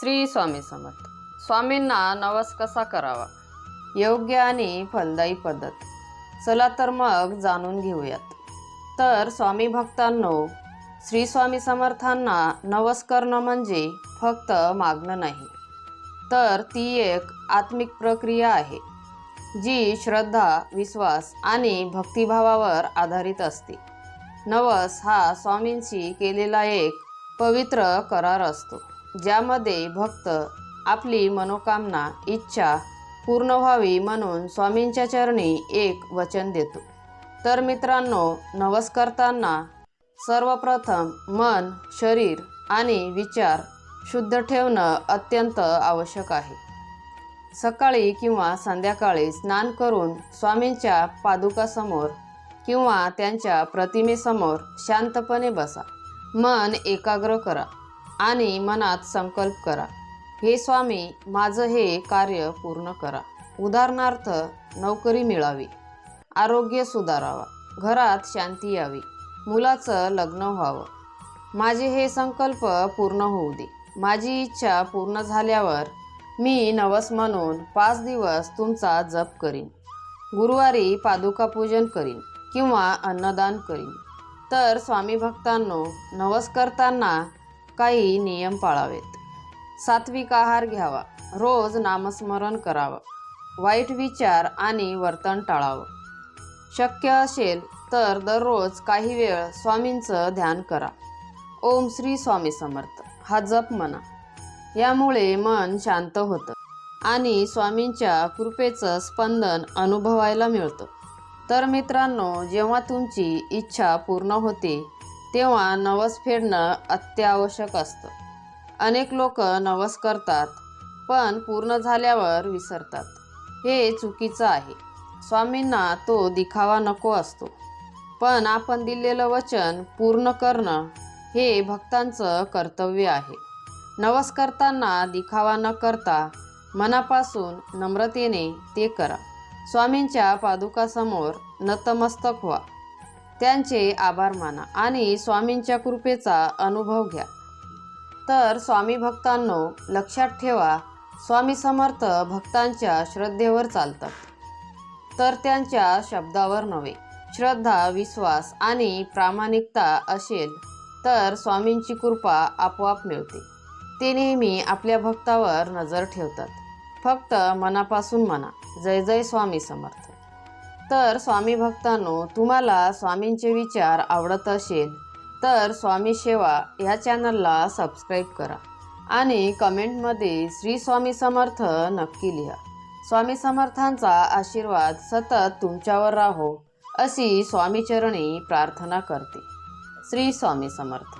श्री स्वामी समर्थ. स्वामींना नवस कसा करावा? योग्य आणि फलदायी पद्धत. चला तर मग जाणून घेऊयात. तर स्वामी भक्तांनो श्री स्वामी समर्थांना नवस करणं म्हणजे फक्त मागणं नाही. तर ती एक आत्मिक प्रक्रिया आहे जी श्रद्धा विश्वास आणि भक्तिभावावर आधारित असते. नवस हा स्वामींशी केलेला एक पवित्र करार असतो. ज्यामध्ये भक्त आपली मनोकामना इच्छा पूर्ण व्हावी म्हणून स्वामींच्या चरणी एक वचन देतो. तर मित्रांनो नवस करताना सर्वप्रथम मन शरीर आणि विचार शुद्ध ठेवणं अत्यंत आवश्यक आहे. सकाळी किंवा संध्याकाळी स्नान करून स्वामींच्या पादुकासमोर किंवा त्यांच्या प्रतिमेसमोर शांतपणे बसा. मन एकाग्र करा. आणि मनात संकल्प करा. हे स्वामी माझं हे कार्य पूर्ण करा. उदाहरणार्थ नोकरी मिळावी. आरोग्य सुधारावा. घरात शांती यावी. मुलाचं लग्न व्हावं. माझे हे संकल्प पूर्ण होऊ दे. माझी इच्छा पूर्ण झाल्यावर मी नवस म्हणून पाच दिवस तुमचा जप करीन. गुरुवारी पादुका पूजन करीन किंवा अन्नदान करीन. तर स्वामी भक्तांनो नवस करताना काही नियम पाळावेत. सात्विक आहार घ्यावा. रोज नामस्मरण करावं. वाईट विचार आणि वर्तन टाळावं. शक्य असेल तर दररोज काही वेळ स्वामींचं ध्यान करा. ओम श्री स्वामी समर्थ. हा जप म्हणा. यामुळे मन शांत होतं आणि स्वामींच्या कृपेचं स्पंदन अनुभवायला मिळतं. तर मित्रांनो जेव्हा तुमची इच्छा पूर्ण होते तेव्हा नवस फेडणं अत्यावश्यक असतं. अनेक लोक नवस करतात पण पूर्ण झाल्यावर विसरतात. हे चुकीचं आहे. स्वामींना तो दिखावा नको असतो. पण आपण दिलेलं वचन पूर्ण करणं हे भक्तांचं कर्तव्य आहे. नवस करताना दिखावा न करता मनापासून नम्रतेने ते करा. स्वामींच्या पादुकासमोर नतमस्तक व्हा. त्यांचे आभार माना आणि स्वामींच्या कृपेचा अनुभव घ्या. तर स्वामी भक्तांनो लक्षात ठेवा स्वामी समर्थ भक्तांच्या श्रद्धेवर चालतात. तर त्यांच्या शब्दावर नव्हे. श्रद्धा विश्वास आणि प्रामाणिकता असेल तर स्वामींची कृपा आपोआप मिळते. ते नेहमी आपल्या भक्तावर नजर ठेवतात. फक्त मनापासून म्हणा. जय जय स्वामी समर्थ. तर स्वामी भक्तांनो तुम्हाला स्वामींचे विचार आवडत असेल तर स्वामी सेवा ह्या चॅनलला सबस्क्राईब करा आणि कमेंटमध्ये श्री स्वामी समर्थ नक्की लिहा. स्वामी समर्थांचा आशीर्वाद सतत तुमच्यावर राहो अशी स्वामीचरणी प्रार्थना करते. श्री स्वामी समर्थ.